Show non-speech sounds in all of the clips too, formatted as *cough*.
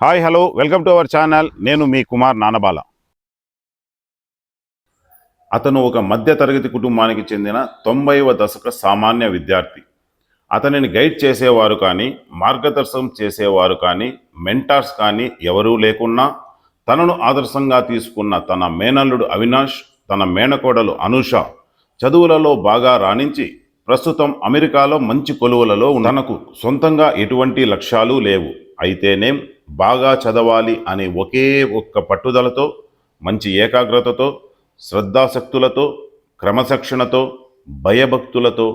Hi hello welcome to our channel. నేను మీ కుమార్ నానబాల. అతను ఒక మధ్యతరగతి కుటుంబానికి చెందిన తొంభైవ దశక సామాన్య విద్యార్థి. అతనిని గైడ్ చేసేవారు కానీ మార్గదర్శనం చేసేవారు కానీ మెంటార్స్ కానీ ఎవరూ లేకున్నా తనను ఆదర్శంగా తీసుకున్న తన మేనల్లుడు అవినాష్ తన మేనకోడలు అనూష చదువులలో బాగా రాణించి ప్రస్తుతం అమెరికాలో మంచి కొలువులలో తనకు సొంతంగా ఎటువంటి లక్ష్యాలు లేవు. అయితేనేం బాగా చదవాలి అనే ఒకే ఒక్క పట్టుదలతో మంచి ఏకాగ్రతతో శ్రద్ధాశక్తులతో క్రమశిక్షణతో భయభక్తులతో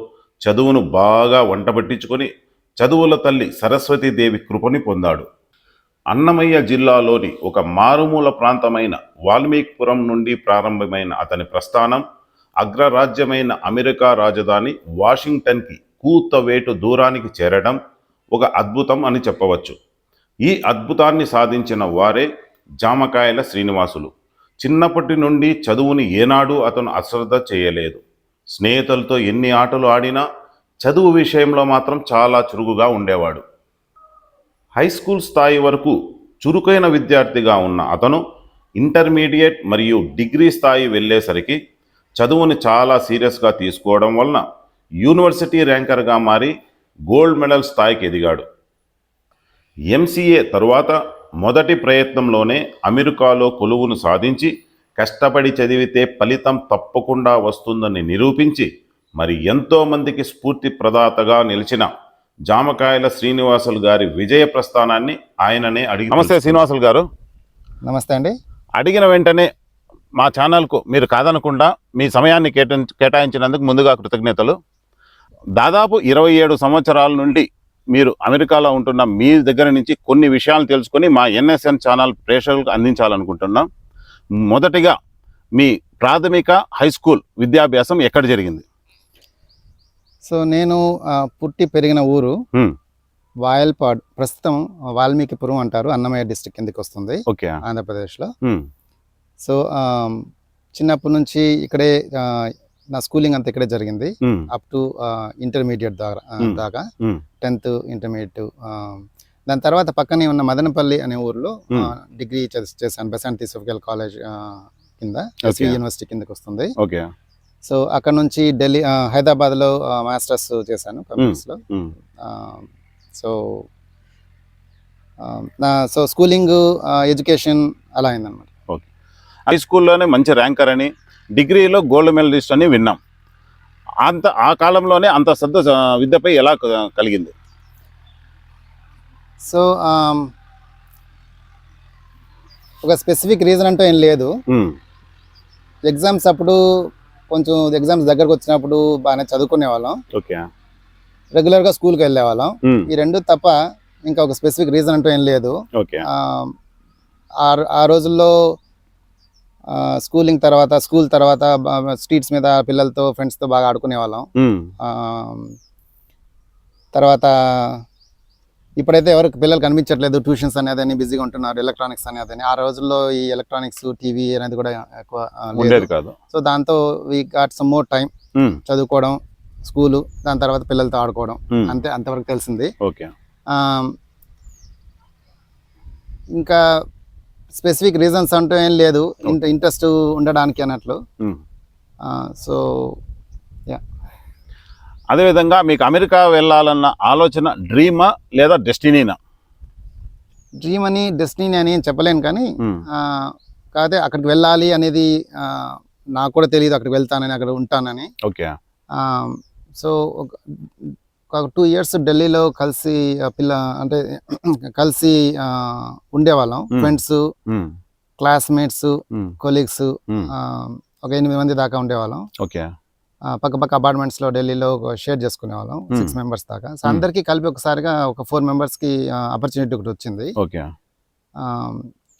చదువును బాగా వంటబట్టించుకొని చదువుల తల్లి సరస్వతీదేవి కృపని పొందాడు. అన్నమయ్య జిల్లాలోని ఒక మారుమూల ప్రాంతమైన వాల్మీకిపురం నుండి ప్రారంభమైన అతని ప్రస్థానం అగ్రరాజ్యమైన అమెరికా రాజధాని వాషింగ్టన్కి కూతవేటు దూరానికి చేరడం ఒక అద్భుతం అని చెప్పవచ్చు. ఈ అద్భుతాన్ని సాధించిన వారే జామకాయల శ్రీనివాసులు. చిన్నప్పటి నుండి చదువుని ఏనాడు అతను అశ్రద్ధ చేయలేదు. స్నేహితులతో ఎన్ని ఆటలు ఆడినా చదువు విషయంలో మాత్రం చాలా చురుకుగా ఉండేవాడు. హై స్కూల్ స్థాయి వరకు చురుకైన విద్యార్థిగా ఉన్న అతను ఇంటర్మీడియట్ మరియు డిగ్రీ స్థాయి వెళ్ళేసరికి చదువుని చాలా సీరియస్గా తీసుకోవడం వలన యూనివర్సిటీ ర్యాంకర్గా మారి గోల్డ్ మెడల్ స్థాయికి ఎదిగాడు. ఎంసీఏ తరువాత మొదటి ప్రయత్నంలోనే అమెరికాలో కొలువును సాధించి కష్టపడి చదివితే ఫలితం తప్పకుండా వస్తుందని నిరూపించి మరి ఎంతో మందికి స్ఫూర్తి ప్రదాతగా నిలిచిన జామకాయల శ్రీనివాసులు గారి విజయ ప్రస్థానాన్ని ఆయననే అడిగి నమస్తే శ్రీనివాసులు గారు. నమస్తే అండి. అడిగిన వెంటనే మా ఛానల్కు మీరు కాదనకుండా మీ సమయాన్ని కేటా కేటాయించినందుకు ముందుగా కృతజ్ఞతలు. దాదాపు ఇరవై ఏడు సంవత్సరాల నుండి మీరు అమెరికాలో ఉంటున్న మీ దగ్గర నుంచి కొన్ని విషయాలు తెలుసుకొని మా ఎన్ఎస్ఎన్ ఛానల్ ప్రేక్షకులకు అందించాలనుకుంటున్నాం. మొదటిగా మీ ప్రాథమిక హై స్కూల్ విద్యాభ్యాసం ఎక్కడ జరిగింది? సో నేను పుట్టి పెరిగిన ఊరు. వాయల్పాడ్ ప్రస్తుతం వాల్మీకిపురం అంటారు అన్నమయ్య డిస్ట్రిక్ట్ కిందకి వస్తుంది ఓకే. ఆంధ్రప్రదేశ్లో. సో చిన్నప్పటి నుంచి ఇక్కడే నా స్కూలింగ్ అంతా ఇక్కడే జరిగింది. అప్ టు ఇంటర్మీడియట్ దాకా. టెన్త్ ఇంటర్మీడియట్ దాని తర్వాత పక్కనే ఉన్న మదనపల్లి అనే ఊర్లో. డిగ్రీ చేశాను బెసాంతి సోఫికల్ కాలేజ్ కింద. ఎస్వి యూనివర్సిటీ కిందకి వస్తుంది ఓకే సో అక్కడ నుంచి ఢిల్లీ ఆ, హైదరాబాద్లో ఆ, మాస్టర్స్ చేశాను కంప్యూటర్స్లో హ్మ్. ఆ, సో నా సో స్కూలింగ్ ఎడ్యుకేషన్ అలా అయిందనమాట హై స్కూల్లోనే మంచి ర్యాంకర్ అని డిగ్రీలో గోల్డ్ మెడలిస్ట్ అని విన్నాం. అంత ఆ కాలంలోనే అంత శ్రద్ధ విద్యపై ఎలా కలిగింది? సో ఒక స్పెసిఫిక్ రీజన్ అంటూ ఏం లేదు. ఎగ్జామ్స్ అప్పుడు కొంచెం ఎగ్జామ్స్ దగ్గరకు వచ్చినప్పుడు బాగానే చదువుకునే వాళ్ళం. ఓకే. రెగ్యులర్గా స్కూల్కి వెళ్ళే వాళ్ళం. ఈ రెండు తప్ప ఇంకా ఒక స్పెసిఫిక్ రీజన్ అంటూ ఏం లేదు. ఓకే. ఆ, రోజుల్లో స్కూలింగ్ తర్వాత స్కూల్ తర్వాత స్ట్రీట్స్ మీద పిల్లలతో ఫ్రెండ్స్తో బాగా ఆడుకునే వాళ్ళం. తర్వాత ఇప్పుడైతే ఎవరికి పిల్లలు కనిపించట్లేదు ట్యూషన్స్ అనేది అని బిజీగా ఉంటున్నారు ఎలక్ట్రానిక్స్ అనేది అని. ఆ రోజుల్లో ఈ ఎలక్ట్రానిక్స్ టీవీ అనేది కూడా ఎక్కువ లేదు. కాదు. సో దాంతో we got some more time చదువుకోవడం స్కూలు దాని తర్వాత పిల్లలతో ఆడుకోవడం అంతే అంతవరకు తెలిసింది. ఇంకా స్పెసిఫిక్ రీజన్స్ అంటూ ఏం లేదు. ఇంట్రెస్ట్ ఉండడానికి అన్నట్లు. సో అదేవిధంగా మీకు అమెరికా వెళ్ళాలన్న ఆలోచన డ్రీమా లేదా డెస్టినీనా? డ్రీమ్ అని డెస్టినీ అని చెప్పలేను కానీ కాకపోతే అక్కడికి వెళ్ళాలి అనేది నాకు కూడా తెలియదు అక్కడికి వెళ్తానని అక్కడ ఉంటానని. ఓకే. సో ఒక టూ ఇయర్స్ ఢిల్లీలో కలిసి పిల్ల అంటే *clears throat* కలిసి ఉండేవాళ్ళం. ఫ్రెండ్స్ క్లాస్మేట్స్ కొలీగ్స్ ఒక ఎనిమిది మంది దాకా ఉండేవాళ్ళం. ఓకే. పక్క పక్క అపార్ట్మెంట్స్లో ఢిల్లీలో షేర్ చేసుకునేవాళ్ళం. Hmm. సిక్స్ మెంబర్స్ దాకా. సో. అందరికీ కలిపి ఒకసారిగా ఒక ఫోర్ మెంబర్స్కి ఆపర్చునిటీ ఒకటి వచ్చింది. ఓకే.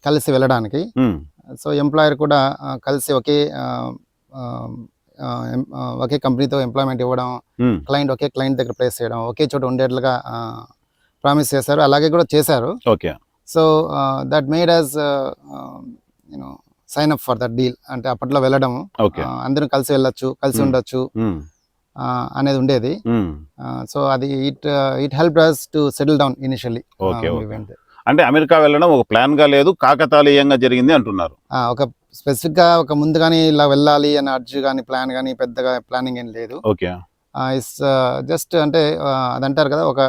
కలిసి వెళ్ళడానికి. సో ఎంప్లాయర్ కూడా కలిసి ఒకే ఒకే కంపెనీతో ఎంప్లాయ్మెంట్ ఇవ్వడం క్లయింట్ ఒకే క్లయింట్ దగ్గర ప్లేస్ చేయడం ఒకే చోట ఉండేట్లుగా ప్రామిస్ చేశారు. అలాగే కూడా చేశారు. Okay. So that made us you know sign up for that deal అంటే అప్పట్లో వెళ్ళడం ఓకే. అందరం కలిసి వెళ్ళొచ్చు కలిసి. ఉండొచ్చు అనేది ఉండేది. సో అది it it help us to settle down initially okay. అంటే అమెరికా వెళ్ళడం ఒక ప్లాన్గా లేదు కాకతాళీయంగా జరిగింది అంటున్నారు. ఒక స్పెసిఫిక్గా ఒక ముందుగానే ఇలా వెళ్ళాలి అని అర్జు కానీ ప్లాన్ కానీ పెద్దగా ప్లానింగ్ ఏం లేదు. ఓకే. ఇట్స్ జస్ట్ అంటే అది అంటారు కదా ఒక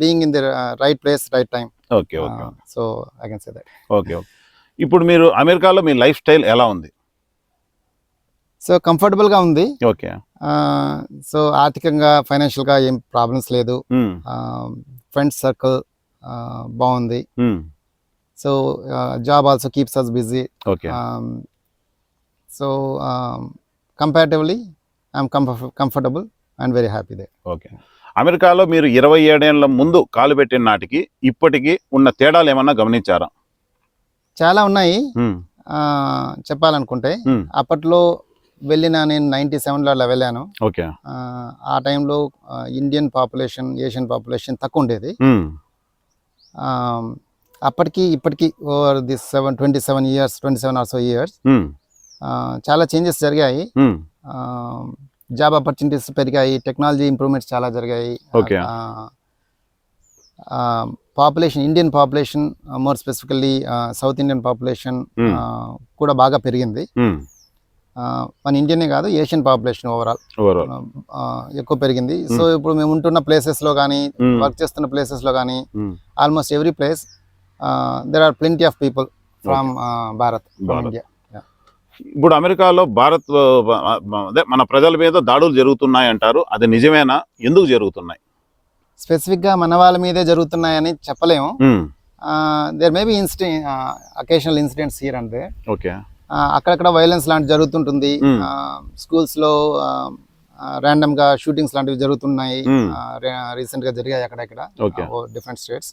being in the right place right time okay okay so I can say that okay okay. ఇప్పుడు మీరు అమెరికాలో మీ లైఫ్ స్టైల్ ఎలా ఉంది? సో కంఫర్టబుల్గా ఉంది. ఓకే. సో ఆర్థికంగా ఫైనాన్షియల్గా ఏం ప్రాబ్లమ్స్ లేదు. ఫ్రెండ్స్ సర్కిల్ బాగుంది. So job also keeps us busy okay comparatively, I'm comf- comfortable and very happy there. Okay అమెరికాలో మీరు ఇరవై ఏడేళ్ళ ముందు కాలు పెట్టిన నాటికి ఇప్పటికి ఉన్న తేడాలు ఏమన్నా గమనించారా? చాలా ఉన్నాయి. ఆ, చెప్పాలనుకుంటే ఉమ్, అప్పట్లో వెళ్ళిన నేను నైంటీ సెవెన్లో అలా వెళ్ళాను. ఓకే ఆ, టైంలో ఇండియన్ పాపులేషన్ ఏషియన్ పాపులేషన్ తక్కువ ఉండేది. ఆ, అప్పటికి ఇప్పటికి over this seven twenty seven years twenty seven or so years చాలా చేంజెస్ జరిగాయి. జాబ్ ఆపర్చునిటీస్ పెరిగాయి టెక్నాలజీ ఇంప్రూవ్మెంట్స్ చాలా జరిగాయి. Population Indian population more specifically South Indian population. కూడా బాగా పెరిగింది. మన ఇండియనే కాదు ఏషియన్ పాపులేషన్ ఓవరాల్ ఎక్కువ పెరిగింది. సో ఇప్పుడు మేము ఉంటున్న ప్లేసెస్లో కానీ ఉమ్, వర్క్ చేస్తున్న ప్లేసెస్లో కానీ ఉమ్, almost every place there are plenty of people from Bharat. India ఇప్పుడు అమెరికాలో భారత్ అదే మన ప్రజల మీద దాడులు జరుగుతున్నాయి అంటారు. అది నిజమేనా? ఎందుకు జరుగుతున్నాయి? స్పెసిఫిక్గా మన వాళ్ళ మీదే జరుగుతున్నాయని చెప్పలేము. There may be insti occasional incidents here and okay అక్కడక్కడ వైలెన్స్ లాంటి జరుగుతుంటుంది. Hmm. స్కూల్స్లో ర్యాండమ్గా షూటింగ్స్ లాంటివి జరుగుతున్నాయి. Hmm. రీసెంట్గా జరిగాయి అక్కడక్కడ. డిఫరెంట్ స్టేట్స్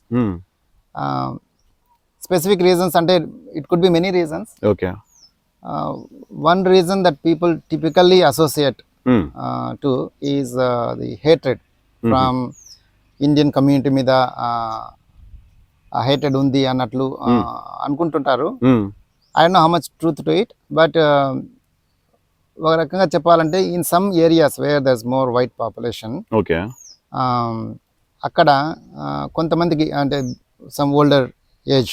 స్పెసిఫిక్ రీజన్స్ అంటే it could be many reasons okay one reason that people typically associate to is the hatred from Indian community మీద హేటెడ్ ఉంది అన్నట్లు. అనుకుంటుంటారు. I don't know how much truth to it but ఒక రకంగా చెప్పాలంటే in some areas where there's more white population okay um, అక్కడ uh, కొంతమందికి అంటే some older age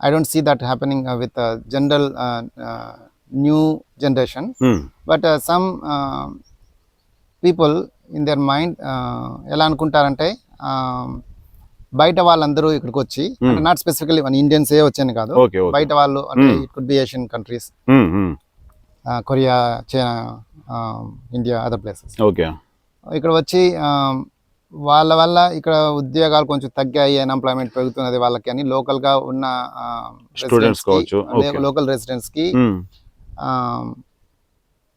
I don't see that happening with general new generation but some people in their mind ఎలా అనుకుంటారంటే um, బయట వాళ్ళందరూ ఇక్కడికి వచ్చి నాట్ స్పెసిఫికలీ మన ఇండియన్సే వచ్చాను కాదు. బయట వాళ్ళు అంటే. It could be Asian countries Korea China India other places okay. ఇక్కడ వచ్చి వాళ్ళ వల్ల ఇక్కడ ఉద్యోగాలు కొంచెం తగ్గాయి అన్ఎంప్లాయ్మెంట్ పెరుగుతున్నది వాళ్ళకి అని local గా ఉన్న. లోకల్ రెసిడెంట్స్కి ఉమ్,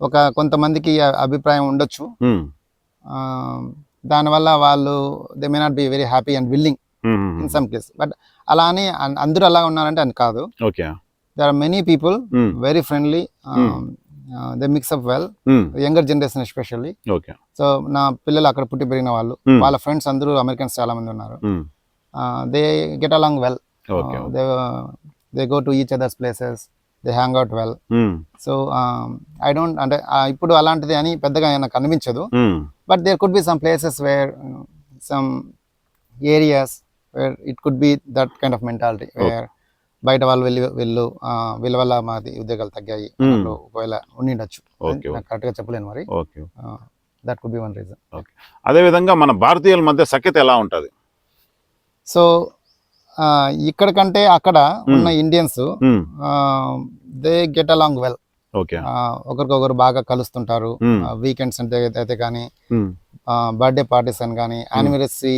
ఒక కొంతమందికి అభిప్రాయం ఉండొచ్చు. దానివల్ల వాళ్ళు they may not be very happy and willing in some case but అలా అని అందరూ అలా ఉన్నారంటే అని కాదు. Okay there are many people very friendly they mix up well younger generation especially so నా పిల్లలు అక్కడ పుట్టి పెరిగిన వాళ్ళు Hmm. వాళ్ళ ఫ్రెండ్స్ అందరూ అమెరికన్స్ చాలా మంది ఉన్నారు they get along well they they go to each others places they hang out well so I don't అంటే ఇప్పుడు అలాంటిది అని పెద్దగా నాకు అనిపించదు. But there could be some places where some areas where it could be that kind of mentality where బయట వాళ్ళు వెళ్ళి వెళ్ళు వీళ్ళ వల్ల మాది ఉద్యోగాలు తగ్గాయి Hmm. ఒకవేళ ఉండిండొచ్చు. నాకు కరెక్ట్గా చెప్పలేను మరి. That could be one reason అదేవిధంగా మన భారతీయుల మధ్య సఖ్యత ఎలా ఉంటుంది? సో ఇక్కడ కంటే అక్కడ ఉన్న Indians they get along well okay ఒకరికొకరు బాగా కలుస్తుంటారు. Hmm. వీకెండ్స్ అంటే అయితే కానీ బర్త్డే పార్టీస్ అని కానీ anniversary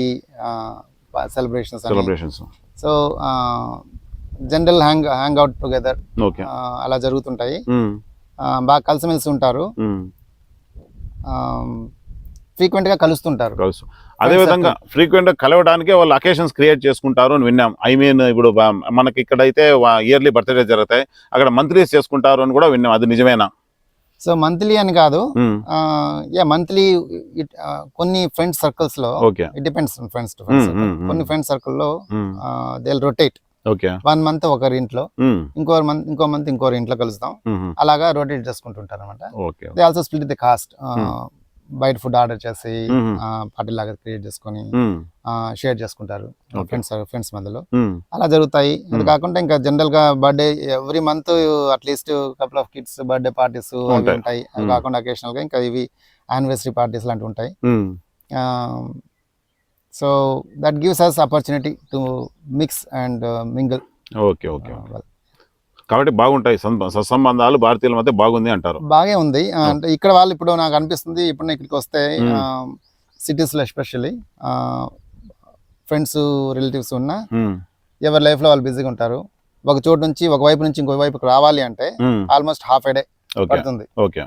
celebrations celebrations so general hang hang out together okay అలా జరుగుతుంటాయి. ఉమ్, ఆ, బాగా కలిసిమెలిసి ఉంటారు. ఫ్రీక్వెంట్గా కలుస్తుంటారు. కలుసు అదేవిధంగా ఫ్రీక్వెంట్గా కలవడానికే వాళ్ళు అకేషన్స్ క్రియేట్ చేసుకుంటారు అని విన్నాం. ఐ మీన్ ఇప్పుడు మనకి ఇక్కడైతే ఇయర్లీ బర్త్డే జరుగుతాయి. అక్కడ మంత్లీస్ చేసుకుంటారు అని కూడా విన్నాం. అది నిజమేనా? సో మంత్లీ అని కాదు. యా మంత్లీ కొన్ని friends సర్కిల్స్లో it depends friends to friends. కొన్ని ఫ్రెండ్స్ సర్కిల్లో they rotate okay one month ఒకరి ఇంట్లో ఉమ్, ఇంకో మంత్ ఇంకో మంత్ ఇంకోరి ఇంట్లో కలుస్తాం. ఉమ్, అలాగా రొటేట్ చేసుకుంటుంటారు అనమాట they also split the cost బయట ఫుడ్ ఆర్డర్ చేసి. పార్టీ లాగా క్రియేట్ చేసుకొని షేర్ చేసుకుంటారు. ఫ్రెండ్స్ ఫ్రెండ్స్ మధ్యలో అలా జరుగుతాయి అది. కాకుండా ఇంకా జనరల్గా birthday every month atleast couple of kids birthday parties అవి ఉంటాయి. అవి మ్మ్. కాకుండా అకేషనల్గా ఇంకా ఇవి యానివర్సరీ పార్టీస్ లాంటివి ఉంటాయి. So that gives us opportunity to mix and mingle okay okay కాబట్టి బాగుంటాయి సత్సంబంధాలు భారతీయుల మధ్య బాగుంది అంటారు. బాగే ఉంది. అంటే ఇక్కడ వాళ్ళు ఇప్పుడు నాకు అనిపిస్తుంది ఇప్పుడు ఇక్కడికి వస్తే మ్మ్. సిటీస్లో ఎస్పెషల్లీ ఫ్రెండ్స్ రిలేటివ్స్ ఉన్న ఎవరి లైఫ్లో వాళ్ళు బిజీగా ఉంటారు. ఒక చోటు నుంచి ఒక వైపు నుంచి ఇంకో వైపుకి రావాలి అంటే ఆల్మోస్ట్ హాఫ్ ఏ డే పడుతుంది. ఓకే.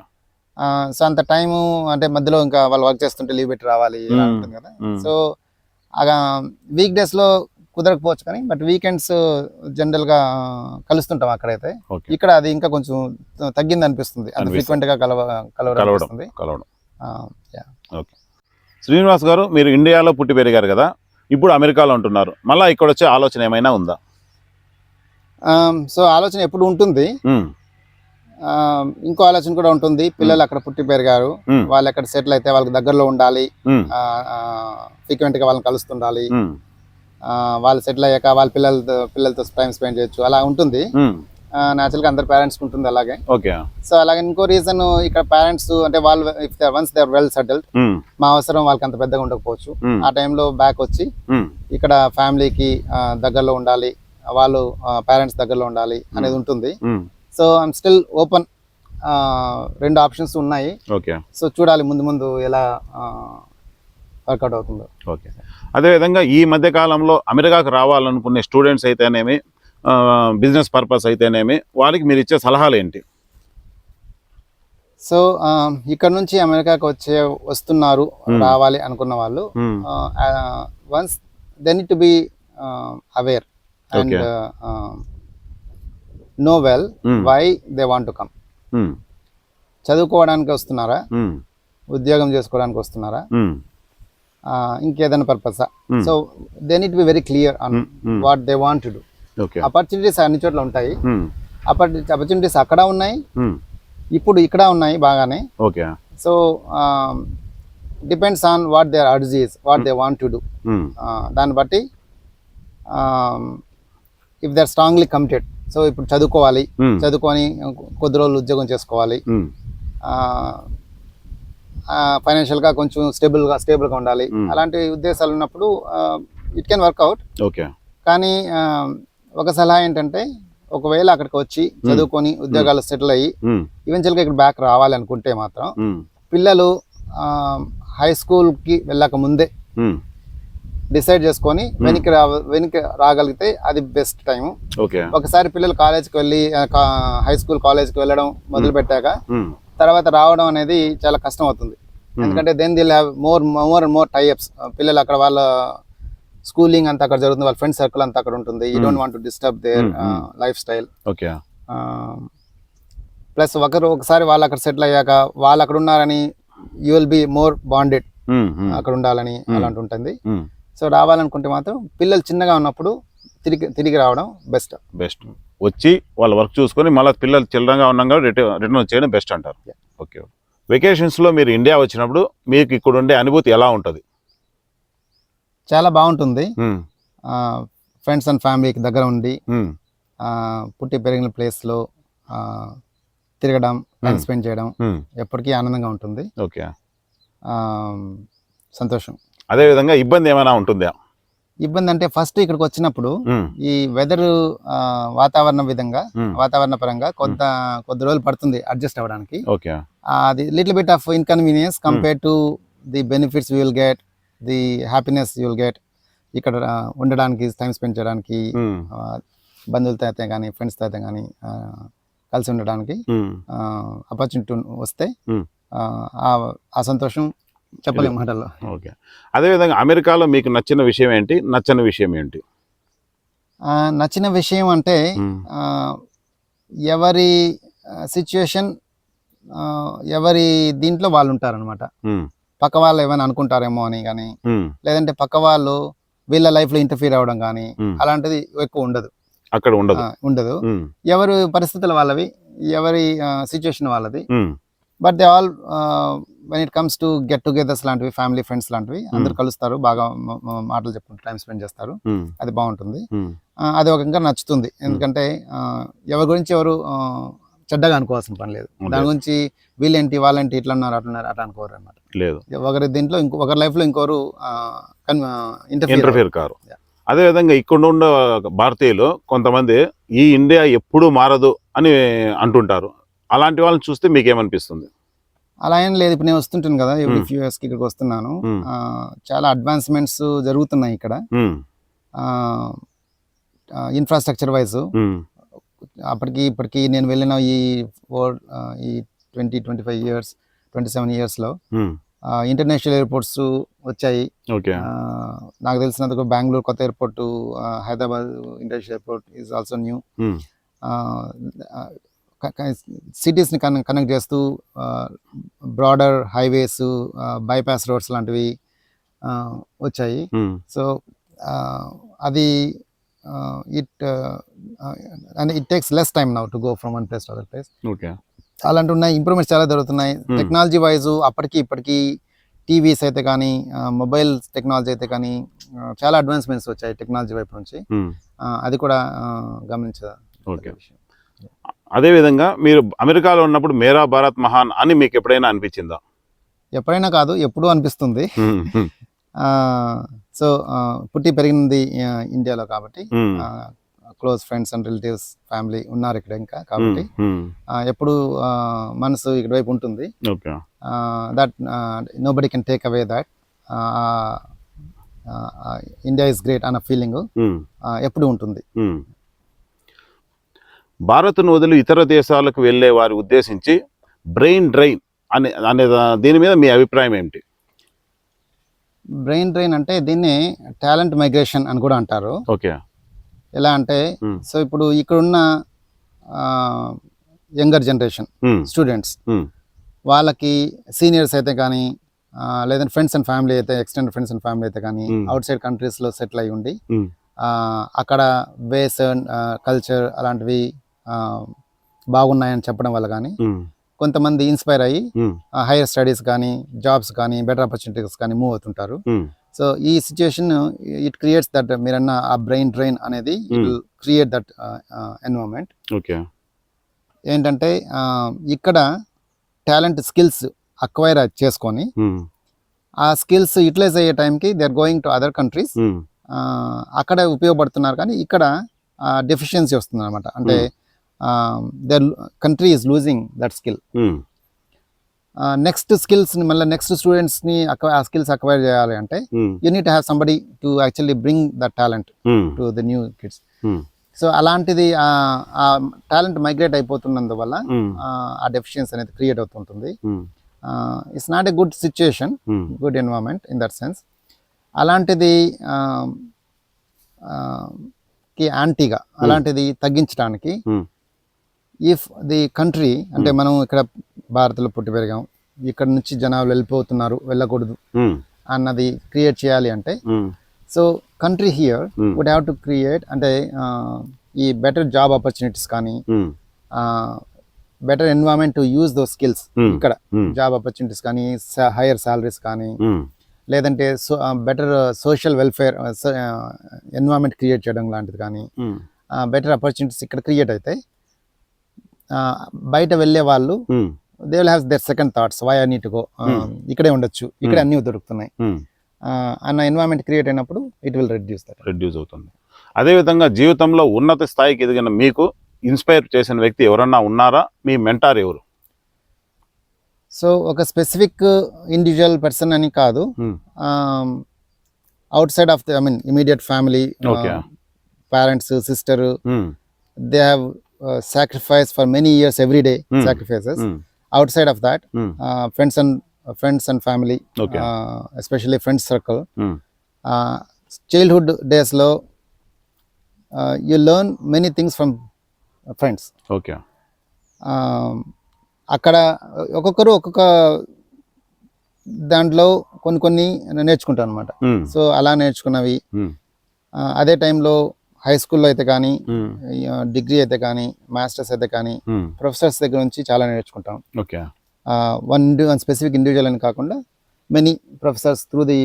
సో అంత టైము అంటే మధ్యలో ఇంకా వాళ్ళు వర్క్ చేస్తుంటే లీవ్ పెట్టి రావాలి కదా. సో వీక్ డేస్లో కుదరకపోవచ్చు కానీ బట్ వీకెండ్స్ జనరల్గా కలుస్తుంటాం అక్కడైతే. ఇక్కడ అది ఇంకా కొంచెం తగ్గింది అనిపిస్తుంది అంత అనిపిస్తుంది. ఫ్రీక్వెంట్గా కలవ కలవడం కలవడం. ఓకే. శ్రీనివాస్ గారు మీరు ఇండియాలో పుట్టి పెరిగారు కదా ఇప్పుడు అమెరికాలో ఉంటున్నారు. మళ్ళీ ఇక్కడ వచ్చే ఆలోచన ఏమైనా ఉందా? సో ఆలోచన ఎప్పుడు ఉంటుంది. ఇంకో ఆలోచన కూడా ఉంటుంది. పిల్లలు అక్కడ పుట్టి పెరిగారు. వాళ్ళు ఎక్కడ సెటిల్ అయితే వాళ్ళకి దగ్గరలో ఉండాలి. ఫ్రీక్వెంట్గా వాళ్ళని కలుస్తుండాలి. వాళ్ళు సెటిల్ అయ్యాక వాళ్ళ పిల్లలతో పిల్లలతో టైం స్పెండ్ చేయొచ్చు. అలా ఉంటుంది. ఉమ్, న్యాచురల్గా అందరు పేరెంట్స్ ఉంటుంది అలాగే. ఓకే సో అలాగే ఇంకో రీజన్ ఇక్కడ పేరెంట్స్ అంటే వాళ్ళు if once they well settled మా అవసరం వాళ్ళకి అంత పెద్దగా ఉండకపోవచ్చు. ఉమ్, ఆ టైంలో బ్యాక్ వచ్చి ఉమ్, ఇక్కడ ఫ్యామిలీకి దగ్గరలో ఉండాలి. వాళ్ళు పేరెంట్స్ దగ్గరలో ఉండాలి అనేది ఉంటుంది. సో ఐఎమ్ స్టిల్ ఓపెన్ రెండు ఆప్షన్స్ ఉన్నాయి. ఓకే సో చూడాలి ముందు ముందు ఎలా వర్కౌట్ అవుతుందో. ఓకే అదేవిధంగా ఈ మధ్య కాలంలో అమెరికాకు రావాలనుకునే స్టూడెంట్స్ అయితేనేమి బిజినెస్ పర్పస్ అయితేనేమి వాళ్ళకి మీరు ఇచ్చే సలహాలు ఏంటి సో ఇక్కడ నుంచి అమెరికాకి వచ్చే వస్తున్నారు Hmm. రావాలి అనుకున్న వాళ్ళు ఉమ్, once they need to be aware and. No well Hmm. Why they want to come. చదువుకోవడానికి వస్తున్నారా? ఉద్యోగం చేసుకోవడానికి వస్తున్నారా? ఇంకేదైనా పర్పసా Hmm. So they need be very clear on what they want to do opportunities అన్ని చోట్ల ఉంటాయి. ఆపర్చునిటీస్ అక్కడ ఉన్నాయి. ఉమ్, ఇప్పుడు ఇక్కడ ఉన్నాయి బాగానే. Okay so depends on what their urges what they want to do దాన్ని బట్టి if they are strongly committed so ఇప్పుడు చదువుకోవాలి. ఉమ్, చదువుకొని కొద్ది రోజులు ఉద్యోగం చేసుకోవాలి. ఫైనాన్షియల్గా కొంచెం స్టేబుల్గా స్టేబుల్గా ఉండాలి. అలాంటి ఉద్దేశాలు ఉన్నప్పుడు ఇట్ కెన్ వర్కౌట్ ఓకే. కానీ ఒక సలహా ఏంటంటే ఒకవేళ అక్కడికి వచ్చి చదువుకొని ఉద్యోగాలు సెటిల్ అయ్యి ఈవెన్చువల్గా ఇక్కడ బ్యాక్ రావాలి అనుకుంటే మాత్రం పిల్లలు హై స్కూల్కి వెళ్ళక ముందే డిసైడ్ చేసుకొని వెనక్కి రా వెనక్కి రాగలిగితే అది బెస్ట్ టైం ఒకసారి పిల్లలు కాలేజ్కి వెళ్ళి హై స్కూల్ కాలేజ్కి వెళ్ళడం మొదలు పెట్టాక తర్వాత రావడం అనేది చాలా కష్టం అవుతుంది ఎందుకంటే then they'll have more more and more tie ups పిల్లలు అక్కడ వాళ్ళ స్కూలింగ్ అంతా అక్కడ జరుగుతుంది వాళ్ళ ఫ్రెండ్ సర్కిల్ అంతా అక్కడ ఉంటుంది. You don't want to disturb there. Lifestyle okay plus ఒకరు ఒకసారి వాళ్ళు అక్కడ సెటిల్ అయ్యాక వాళ్ళు అక్కడ ఉన్నారని you will be more bonded అక్కడ ఉండాలని. అలాంటి ఉంటుంది. సో రావాలనుకుంటే మాత్రం పిల్లలు చిన్నగా ఉన్నప్పుడు తిరిగి తిరిగి రావడం బెస్ట్ బెస్ట్ వచ్చి వాళ్ళ వర్క్ చూసుకొని మళ్ళీ పిల్లలు చిల్లరంగా ఉన్నాగా రిటర్న్ రిటర్న్ చేయడం బెస్ట్ అంటారు. ఓకే. వెకేషన్స్లో మీరు ఇండియా వచ్చినప్పుడు మీకు ఇక్కడ ఉండే అనుభూతి ఎలా ఉంటుంది? చాలా బాగుంటుంది. ఫ్రెండ్స్ అండ్ ఫ్యామిలీకి దగ్గర ఉండి పుట్టి పెరిగిన ప్లేస్లో తిరగడం టైం. స్పెండ్ చేయడం ఎప్పటికీ ఆనందంగా ఉంటుంది. ఓకే. సంతోషం. అదేవిధంగా ఇబ్బంది ఏమైనా ఉంటుందా? ఇబ్బంది అంటే ఫస్ట్ ఇక్కడికి వచ్చినప్పుడు ఈ వెదర్ వాతావరణ విధంగా వాతావరణ పరంగా కొంత కొద్ది రోజులు పడుతుంది అడ్జస్ట్ అవ్వడానికి. అది little bit of inconvenience compare to the benefits you will get the happiness you will get ఇక్కడ ఉండడానికి టైం స్పెండ్ చేయడానికి బంధువులతో అయితే కానీ ఫ్రెండ్స్తో అయితే కానీ కలిసి ఉండడానికి ఆపర్చునిటీ వస్తే ఆ సంతోషం చెప్పలేము మాటల్లో. ఓకే. అదేవిధంగా అమెరికాలో మీకు నచ్చిన విషయం ఏంటి? నచ్చని విషయం ఏంటి? ఆ, నచ్చిన విషయం అంటే ఎవరి సిచ్యుయేషన్ ఎవరి దీంట్లో వాళ్ళు ఉంటారనమాట పక్క వాళ్ళు ఏమైనా అనుకుంటారేమో అని కానీ లేదంటే పక్క వాళ్ళు వీళ్ళ లైఫ్లో ఇంటర్ఫీర్ అవ్వడం కానీ. అలాంటిది ఎక్కువ ఉండదు. అక్కడ ఉండదు. ఉండదు. ఎవరి పరిస్థితుల వాళ్ళవి ఎవరి సిచ్యుయేషన్ వాళ్ళది but they all when it comes to get togethers లాంటివి ఫ్యామిలీ ఫ్రెండ్స్ లాంటివి అందరు కలుస్తారు బాగా మాటలు చెప్పుకుంటూ టైం స్పెండ్ చేస్తారు. ఉమ్, అది బాగుంటుంది. ఆ, అది ఒక ఇంకా నచ్చుతుంది. ఎందుకంటే ఎవరి గురించి ఎవరు చెడ్డగా అనుకోవాల్సిన పని లేదు. దాని గురించి వీళ్ళేంటి వాళ్ళేంటి ఇట్లా ఉన్నారు అట్లా ఉన్నారు అట్లా అనుకోరు అనమాట లేదు. ఒకరి దీంట్లో ఇంకో ఒకరి లైఫ్లో ఇంకోరు ఇంటర్ఫియర్ కారు. Yeah. అదే విధంగా ఇక్కడ ఉన్న భారతీయులు కొంతమంది ఈ ఇండియా ఎప్పుడూ మారదు అని అంటుంటారు. అలాంటి వాళ్ళని చూస్తే మీకేమనిపిస్తుంది? అలా ఏం లేదు. ఇప్పుడు నేను వస్తుంటాను కదా ఎవ్రీ. ఫ్యూ ఇయర్స్కి ఇక్కడికి వస్తున్నాను. చాలా అడ్వాన్స్మెంట్స్ జరుగుతున్నాయి ఇక్కడ. ఇన్ఫ్రాస్ట్రక్చర్ వైజ్ అప్పటికి ఇప్పటికి నేను వెళ్ళిన ఈ ఫోర్ ఈ twenty twenty five years twenty seven ఇయర్స్లో ఉమ్, ఇంటర్నేషనల్ ఎయిర్పోర్ట్స్ వచ్చాయి. నాకు తెలిసినందుకు బెంగళూరు కొత్త airport Hyderabad international airport is also new సిటీస్ని కన్ కనెక్ట్ చేస్తూ బ్రాడర్ హైవేస్ బైపాస్ రోడ్స్ లాంటివి వచ్చాయి. ఉమ్, సో అది it and it takes less time now to go from one place to other place okay అలాంటి ఉన్నాయి ఇంప్రూవ్మెంట్స్ చాలా జరుగుతున్నాయి. Hmm. Technology wise అప్పటికి ఇప్పటికి టీవీస్ అయితే కానీ మొబైల్ టెక్నాలజీ అయితే కానీ చాలా అడ్వాన్స్మెంట్స్ వచ్చాయి టెక్నాలజీ వైపు నుంచి. ఆ, అది కూడా గమనించ ఓకే అదే విధంగా మీరు అమెరికాలో ఉన్నప్పుడు మేరా భారత్ మహాన్ అని మీకు ఎప్పుడైనా అనిపించిందా? ఎప్పుడైనా కాదు ఎప్పుడూ అనిపిస్తుంది. సో పుట్టి పెరిగింది ఇండియాలో కాబట్టి close friends and relatives family ఉన్నారు ఇక్కడ ఇంకా కాబట్టి ఎప్పుడు మనసు ఇక్కడ వైపు ఉంటుంది that nobody can take away that India is great అన్న ఫీలింగ్ ఎప్పుడు ఉంటుంది. భారత్ను వదిలి ఇతర దేశాలకు వెళ్ళే వారి ఉద్దేశించి బ్రెయిన్ డ్రైన్ అనే అనే దీని మీద మీ అభిప్రాయం ఏమిటి? బ్రెయిన్ డ్రైన్ అంటే దీన్ని టాలెంట్ మైగ్రేషన్ అని కూడా అంటారు. ఓకే. ఎలా అంటే. సో ఇప్పుడు ఇక్కడున్న యంగర్ జనరేషన్ స్టూడెంట్స్ వాళ్ళకి సీనియర్స్ అయితే కానీ లేదంటే ఫ్రెండ్స్ అండ్ ఫ్యామిలీ అయితే ఎక్స్టెండ్ ఫ్రెండ్స్ అండ్ ఫ్యామిలీ అయితే కానీ. అవుట్ సైడ్ కంట్రీస్లో సెటిల్ అయి ఉండి అక్కడ వేస్ కల్చర్ అలాంటివి బాగున్నాయని చెప్పడం వల్ల కానీ కొంతమంది ఇన్స్పైర్ అయ్యి హైయర్ స్టడీస్ కానీ జాబ్స్ కానీ బెటర్ ఆపర్చునిటీస్ కానీ మూవ్ అవుతుంటారు. సో ఈ సిచ్యుయేషన్ ఇట్ క్రియేట్స్ దట్ మీరన్న ఆ బ్రెయిన్ డ్రైన్ అనేది it. Create that environment. Okay. ఏంటంటే ఇక్కడ టాలెంట్ స్కిల్స్ అక్వైర్ చేసుకొని ఆ స్కిల్స్ యూటిలైజ్ అయ్యే టైంకి they are going to other countries. అక్కడ ఉపయోగపడుతున్నారు కానీ ఇక్కడ డెఫిషియన్సీ వస్తుంది అనమాట అంటే their country is losing that skill next స్కిల్స్ని మళ్ళీ నెక్స్ట్ స్టూడెంట్స్ని ఆ స్కిల్స్ అక్వైర్ చేయాలి అంటే you need have somebody to actually bring that talent to the new kids so అలాంటిది ఆ టాలెంట్ మైగ్రేట్ అయిపోతున్నందువల్ల ఉమ్, ఆ, డెఫిషియన్సీ అనేది క్రియేట్ అవుతుంటుంది. It's not a good situation good environment in that sense అలాంటిది కి యాంటీగా అలాంటిది తగ్గించడానికి ఉమ్, ఇఫ్ ది కంట్రీ అంటే మనం ఇక్కడ భారత్లో పుట్టి పెరిగాం ఇక్కడ నుంచి జనాలు వెళ్ళిపోతున్నారు వెళ్ళకూడదు ఉమ్, అన్నది క్రియేట్ చేయాలి అంటే so country here Hmm. Would have to create అంటే ఈ బెటర్ జాబ్ ఆపర్చునిటీస్ కానీ better environment to use those skills Hmm. ఇక్కడ. Hmm. జాబ్ ఆపర్చునిటీస్ కానీ హైయర్ సాలరీస్ కానీ లేదంటే so better social welfare environment create చేయడం లాంటిది కానీ బెటర్ ఆపర్చునిటీస్ ఇక్కడ క్రియేట్ అవుతాయి బయట వెళ్ళే వాళ్ళు they will have their second thoughts why I need go ఇక్కడే ఉండొచ్చు. ఇక్కడే అన్ని దొరుకుతున్నాయి. అన్న ఎన్వైరన్మెంట్ క్రియేట్ అయినప్పుడు it will reduce that reduce అవుతుంది. అదేవిధంగా జీవితంలో ఉన్నత స్థాయికి ఎదిగిన మీకు ఇన్స్పైర్ చేసిన వ్యక్తి ఎవరన్నా ఉన్నారా? మీ మెంటార్ ఎవరు? సో ఒక స్పెసిఫిక్ ఇండివిజువల్ పర్సన్ అని కాదు. Outside of the I mean immediate family. Parents sister they have Sacrifice for many years every day Hmm. Sacrifices um, outside of that um, friends and friends and family Okay. Especially friends circle um, childhood డేస్లో you learn many things from friends okay అక్కడ ఒక్కొక్కరు ఒక్కొక్క దాంట్లో కొన్ని కొన్ని నేర్చుకుంటాను అనమాట ఉమ్, so అలా నేర్చుకున్నవి ఉమ్, ఆ, అదే టైంలో హై స్కూల్లో అయితే కానీ డిగ్రీ అయితే కానీ మాస్టర్స్ అయితే కానీ ప్రొఫెసర్స్ దగ్గర నుంచి చాలా నేర్చుకుంటాం. Okay one one specific individual అని కాకుండా many professors through the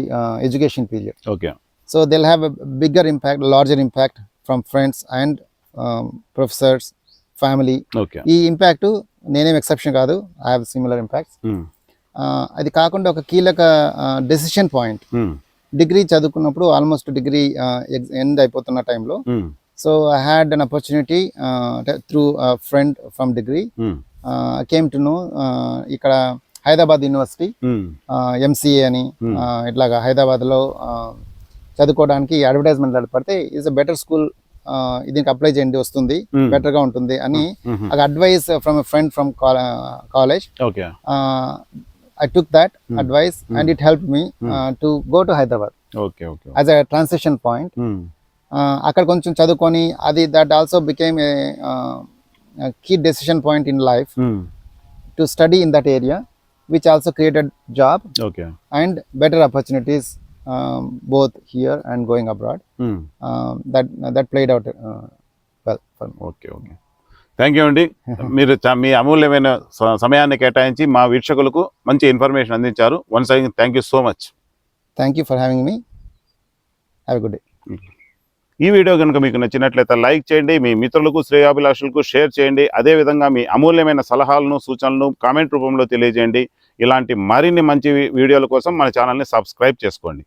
education period okay so they'll have a bigger impact larger impact from friends and professors family okay ఈ ఇంపాక్ట్ నేనేం ఎక్సెప్షన్ కాదు. ఐ హ్యావ్ సిమిలర్ ఇంపాక్ట్స్ అది కాకుండా ఒక కీలక decision point degree చదువుకున్నప్పుడు ఆల్మోస్ట్ డిగ్రీ ఎండ్ అయిపోతున్న టైంలో so I had an opportunity through friend from degree came to know ఇక్కడ హైదరాబాద్ యూనివర్సిటీ ఎంసీఏ అని Hmm. ఇట్లాగా హైదరాబాద్లో చదువుకోవడానికి అడ్వర్టైజ్మెంట్ పడితే ఈజ్ అ బెటర్ స్కూల్ దీనికి అప్లై చేయండి వస్తుంది Hmm. బెటర్గా ఉంటుంది అని advice from friend from college Okay I took that Hmm. Advice and it help me Hmm. To go to Hyderabad okay okay as a transition point అక్కడ కొంచెం చదువుకొని అది that also became a key decision point in life to study in that area which also created job okay and better opportunities um, both here and going abroad. Um, that that played out uh, well for me. Okay okay Thank you అండి. మీరు మీ అమూల్యమైన స- సమయాన్ని కేటాయించి మా వీక్షకులకు మంచి information అందించారు. Once again thank you so much you for having me. Have a good day. ఈ వీడియో కనుక మీకు నచ్చినట్లయితే లైక్ చేయండి. మీ మిత్రులకు శ్రేయాభిలాషులకు షేర్ చేయండి. అదేవిధంగా మీ అమూల్యమైన సలహాలను సూచనలను కామెంట్ రూపంలో తెలియజేయండి. ఇలాంటి మరిన్ని మంచి వీడియోల కోసం మన ఛానల్ని సబ్స్క్రైబ్ చేసుకోండి.